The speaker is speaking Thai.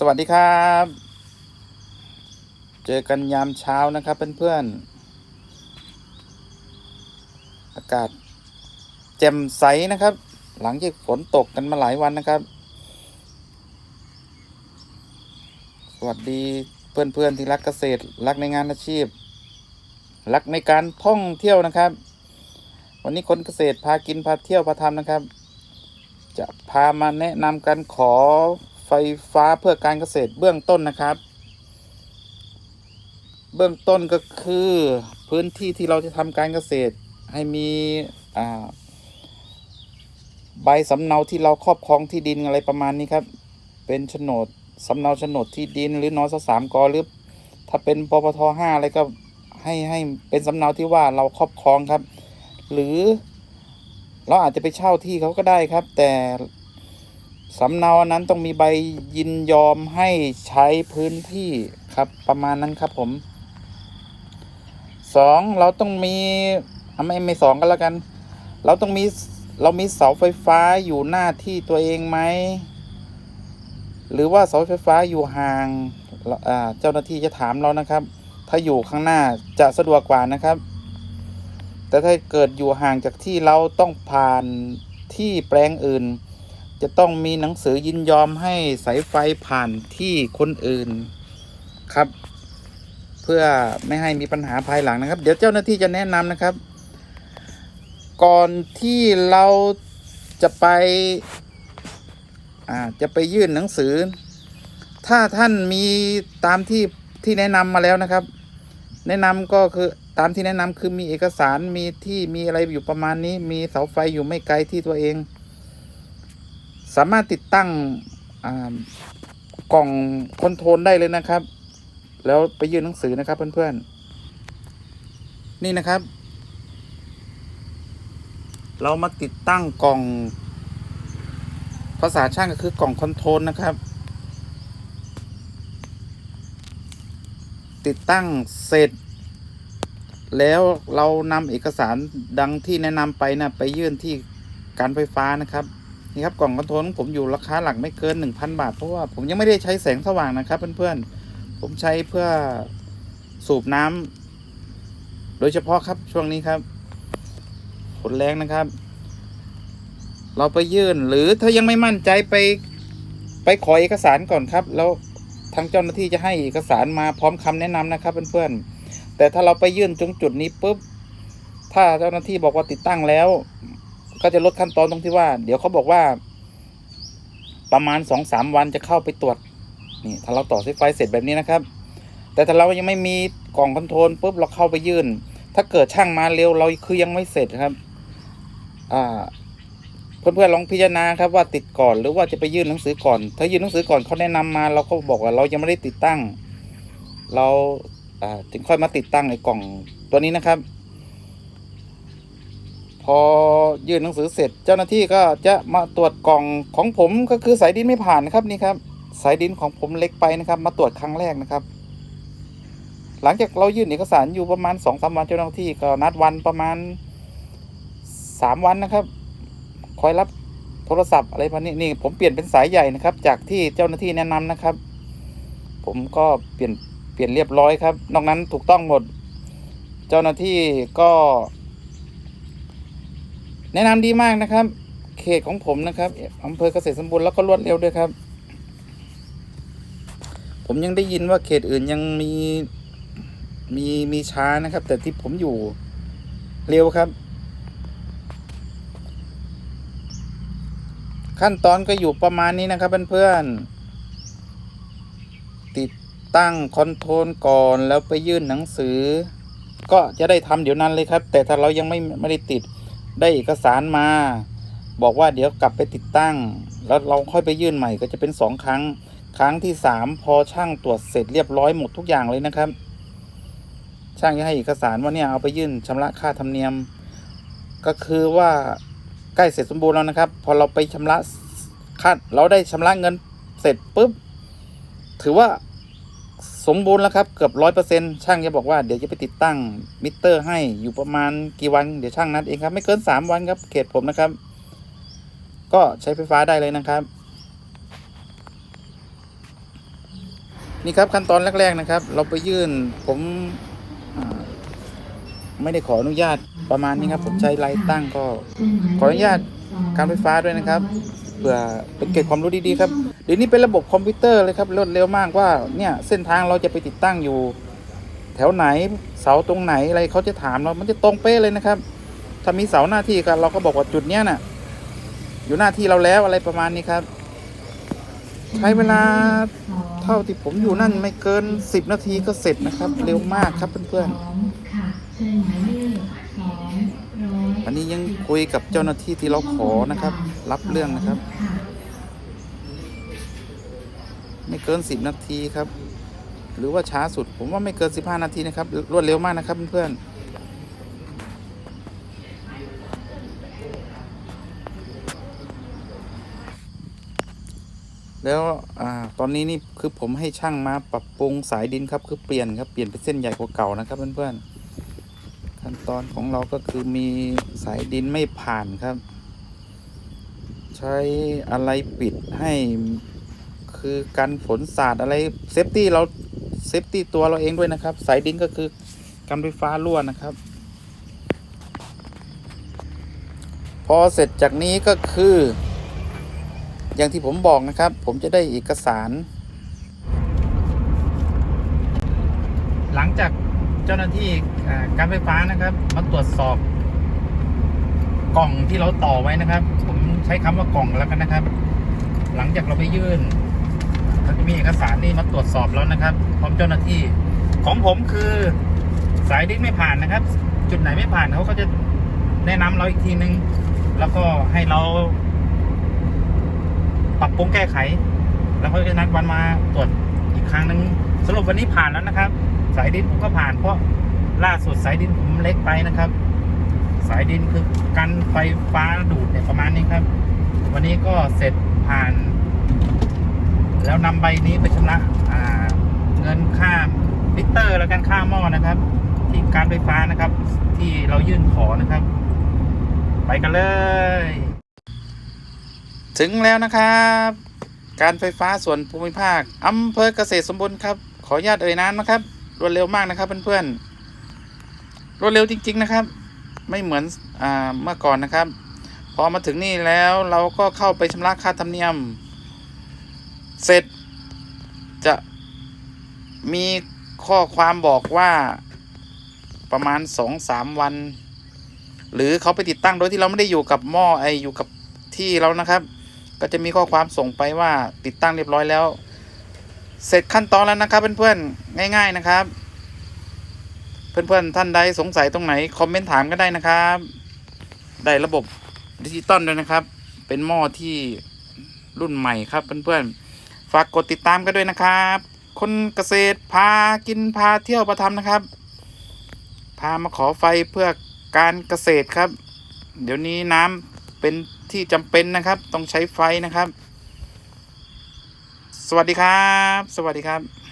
สวัสดีครับ เจอกันยามเช้านะครับเพื่อนๆ อากาศแจ่มใสนะครับ หลังจากฝนตกกันมาหลายวันนะครับ สวัสดีเพื่อนๆที่รักเกษตร รักในงานอาชีพ รักในการท่องเที่ยวนะครับ วันนี้คนเกษตรพากินพาเที่ยวพาทำนะครับ จะพามาแนะนำการขอ ไฟฟ้าเพื่อการเกษตรเบื้องต้นนะครับ เบื้องต้นก็คือพื้นที่ที่เราจะทำการเกษตรให้มีใบสำเนาที่เราครอบครองที่ดินอะไรประมาณนี้ครับ เป็นโฉนดสำเนาโฉนดที่ดินหรือนอสสามกหรือถ้าเป็นปปทห้าอะไรก็ให้ให้เป็นสำเนาที่ว่าเราครอบครองครับ หรือเราอาจจะไปเช่าที่เขาก็ได้ครับ แต่ สำเนาอันนั้นต้องมีใบยินยอมให้ใช้พื้นที่ครับประมาณนั้นครับผมสองเราต้องมีอะไม่ไม่สองก็แล้วกัน เราต้องมีเรามีเสาไฟฟ้าอยู่หน้าที่ตัวเองไหมหรือว่าเสาไฟฟ้าอยู่ห่างเจ้าหน้าที่จะถามเรานะครับ ถ้าอยู่ข้างหน้าจะสะดวกกว่านะครับ แต่ถ้าเกิดอยู่ห่างจากที่เราต้องผ่านที่แปลงอื่น จะต้องมีหนังสือยินยอมให้สายไฟผ่านที่คนอื่นครับ เพื่อไม่ให้มีปัญหาภายหลังนะครับ เดี๋ยวเจ้าหน้าที่จะแนะนำนะครับ ก่อนที่เราจะไปอาจะไปยื่นหนังสือ ถ้าท่านมีตามที่ที่แนะนำมาแล้วนะครับ แนะนำก็คือตามที่แนะนำคือมีเอกสารมีที่มีอะไรอยู่ประมาณนี้ มีเสาไฟอยู่ไม่ไกลที่ตัวเอง สามารถติดตั้งกล่องคอนโทรลได้เลยนะครับ แล้วไปยื่นหนังสือนะครับเพื่อนๆ นี่นะครับ เรามาติดตั้งกล่อง ภาษาช่างก็คือกล่องคอนโทรลนะครับ ติดตั้งเสร็จ แล้วเรานำเอกสารดังที่แนะนำไปนะไปยื่นที่การไฟฟ้านะครับ นี่ครับกล่องคอนโทรลของผมอยู่ราคาหลักไม่เกิน 1,000 บาท เพราะว่าผมยังไม่ได้ใช้แสงสว่างนะครับเพื่อนๆ ผมใช้เพื่อสูบน้ำโดยเฉพาะครับช่วงนี้ครับฝนแรงนะครับ เราไปยื่นหรือถ้ายังไม่มั่นใจไปไปขอเอกสารก่อนครับ แล้วทางเจ้าหน้าที่จะให้เอกสารมาพร้อมคำแนะนำนะครับเพื่อนๆแต่ถ้าเราไปยื่นตรงจุดนี้ปุ๊บถ้าเจ้าหน้าที่บอกว่าติดตั้งแล้ว ก็จะลดขั้นตอนตรงที่ว่า เดี๋ยวเขาบอกว่า ประมาณสองสามวันจะเข้าไปตรวจนี่ถ้าเราต่อสายไฟเสร็จแบบนี้นะครับ แต่ถ้าเรายังไม่มีกล่องคอนโทรลปุ๊บเราเข้าไปยื่น ถ้าเกิดช่างมาเร็วเราคือยังไม่เสร็จครับ อ่าเพื่อนๆลองพิจารณาครับว่าติดก่อนหรือว่าจะไปยื่นหนังสือก่อน ถ้ายื่นหนังสือก่อนเขาแนะนำมา เราก็บอกว่าเรายังไม่ได้ติดตั้ง เราอ่าถึงค่อยมาติดตั้งไอ้กล่องตัวนี้นะครับ พอยื่นหนังสือเสร็จ เจ้าหน้าที่ก็จะมาตรวจกล่องของผมก็คือสายดินไม่ผ่านนะครับนี่ครับ สายดินของผมเล็กไปนะครับ มาตรวจครั้งแรกนะครับ หลังจากเรายื่นเอกสารอยู่ประมาณสองสามวันเจ้าหน้าที่ก็นัดวันประมาณสามวันนะครับ คอยรับโทรศัพท์อะไรพันนี้นี่ผมเปลี่ยนเป็นสายใหญ่นะครับ จากที่เจ้าหน้าที่แนะนำนะครับ ผมก็เปลี่ยนเปลี่ยนเรียบร้อยครับ นอกนั้นถูกต้องหมด เจ้าหน้าที่ก็ แนะนำดีมากนะครับ เขตของผมนะครับอำเภอเกษตรสมบูรณ์แล้วก็รวดเร็วด้วยครับ ผมยังได้ยินว่าเขตอื่นยังมีมีมีช้านะครับ แต่ที่ผมอยู่เร็วครับ ขั้นตอนก็อยู่ประมาณนี้นะครับเพื่อนๆติดตั้งคอนโทรลก่อนแล้วไปยื่นหนังสือ ก็จะได้ทำเดี๋ยวนั้นเลยครับ แต่ถ้าเรายังไม่ไม่ได้ติด ได้เอกสารมา บอกว่าเดี๋ยวกลับไปติดตั้ง แล้วเราค่อยไปยื่นใหม่ก็จะเป็นสองครั้ง ครั้งที่สามพอช่างตรวจเสร็จเรียบร้อยหมดทุกอย่างเลยนะครับ ช่างจะให้เอกสารว่าเนี่ยเอาไปยื่นชำระค่าธรรมเนียม ก็คือว่าใกล้เสร็จสมบูรณ์แล้วนะครับ พอเราไปชำระค่าเราได้ชำระเงินเสร็จปุ๊บถือว่า สมบูรณ์แล้วครับเกือบร้อยเปอร์เซ็นช่างจะบอกว่าเดี๋ยวจะไปติดตั้งมิเตอร์ให้อยู่ประมาณกี่วันเดี๋ยวช่างนัดเองครับ ไม่เกินสามวันครับเขตผมนะครับ ก็ใช้ไฟฟ้าได้เลยนะครับ นี่ครับขั้นตอนแรกๆนะครับ เราไปยื่นผมไม่ได้ขออนุญาตประมาณนี้ครับ ผมใช้ไลน์ตั้งก็ขออนุญาตการไฟฟ้าด้วยนะครับ เพื่อเป็นเก็บความรู้ดีๆครับเดี๋ยวนี้เป็นระบบคอมพิวเตอร์เลยครับรวดเร็วมากว่าเนี่ยเส้นทางเราจะไปติดตั้งอยู่ แถวไหนเสาตรงไหนอะไรเขาจะถามเรา มันจะตรงเป๊ะเลยนะครับ ถ้ามีเสาหน้าที่กันเราก็บอกว่าจุดเนี้ยน่ะ อยู่หน้าที่เราแล้วอะไรประมาณนี้ครับ ใช้เวลาเท่าที่ผมอยู่นั่นไม่เกิน 10 นาทีก็เสร็จนะครับ เร็วมากครับเพื่อนๆอันนี้ยังคุยกับเจ้าหน้าที่ที่เราขอนะครับ รับเรื่องนะครับ ไม่เกิน10นาทีครับ หรือว่าช้าสุด ผมว่าไม่เกิน15นาทีนะครับ รวดเร็วมากนะครับเพื่อนแล้วอาตอนนี้นี่คือผมให้ช่างมาปรับปรุงสายดินครับ คือเปลี่ยนครับเปลี่ยนเป็นเส้นใหญ่กว่าเก่านะครับเพื่อนๆขั้นตอนของเราก็คือมีสายดินไม่ผ่านครับ ใช้อะไรปิดให้คือกันฝนสาดอะไรเซฟตี้เราเซฟตี้ตัวเราเองด้วยนะครับ สายดินก็คือกันไฟฟ้ารั่วนะครับ พอเสร็จจากนี้ก็คือ อย่างที่ผมบอกนะครับ ผมจะได้เอกสาร หลังจากเจ้าหน้าที่การไฟฟ้านะครับ มาตรวจสอบกล่องที่เราต่อไว้นะครับผม ใช้คำว่ากล่องแล้วกันนะครับ หลังจากเราไปยื่นเขาจะมีเอกสารนี่มาตรวจสอบแล้วนะครับ พร้อมเจ้าหน้าที่ ของผมคือสายดินไม่ผ่านนะครับ จุดไหนไม่ผ่านเขาก็จะแนะนำเราอีกทีนึง แล้วก็ให้เรา ปรับปรุงแก้ไข แล้วเขาจะนัดวันมาตรวจอีกครั้งหนึ่งสรุปวันนี้ผ่านแล้วนะครับ สายดินผมก็ผ่านเพราะล่าสุดสายดินผมเล็กไปนะครับ สายดินคือกันไฟฟ้าดูดเนี่ยประมาณนี้ครับ วันนี้ก็เสร็จผ่าน แล้วนำใบนี้ไปชำระเงินค่าลิเตอร์แล้วกันค่าหม้อนะครับ ที่การไฟฟ้านะครับ ที่เรายื่นขอนะครับ ไปกันเลย ถึงแล้วนะครับ การไฟฟ้าส่วนภูมิภาคอำเภอเกษตรสมบูรณ์ครับ ขออนุญาตเอ่ยนามนะครับรวดเร็วมากนะครับเพื่อนๆรวดเร็วจริง ๆ นะครับ ไม่เหมือนอ่าเมื่อก่อนนะครับ พอมาถึงนี่แล้วเราก็เข้าไปชำระค่าธรรมเนียม เสร็จจะมีข้อความบอกว่าประมาณสองสามวัน หรือเขาไปติดตั้งโดยที่เราไม่ได้อยู่กับหม้อไออยู่กับที่เรานะครับ ก็จะมีข้อความส่งไปว่าติดตั้งเรียบร้อยแล้ว เสร็จขั้นตอนแล้วนะครับเพื่อนๆง่าย ๆนะครับ เพื่อนๆท่านใดสงสัยตรงไหนคอมเมนต์ถามก็ได้นะครับ ได้ระบบดิจิตอลด้วยนะครับ เป็นหม้อที่รุ่นใหม่ครับเพื่อนๆฝากกดติดตามกันด้วยนะครับ คนเกษตรพากินพาเที่ยวประทำนะครับ พามาขอไฟเพื่อการเกษตรครับ เดี๋ยวนี้น้ำเป็นที่จำเป็นนะครับ ต้องใช้ไฟนะครับ สวัสดีครับ สวัสดีครับ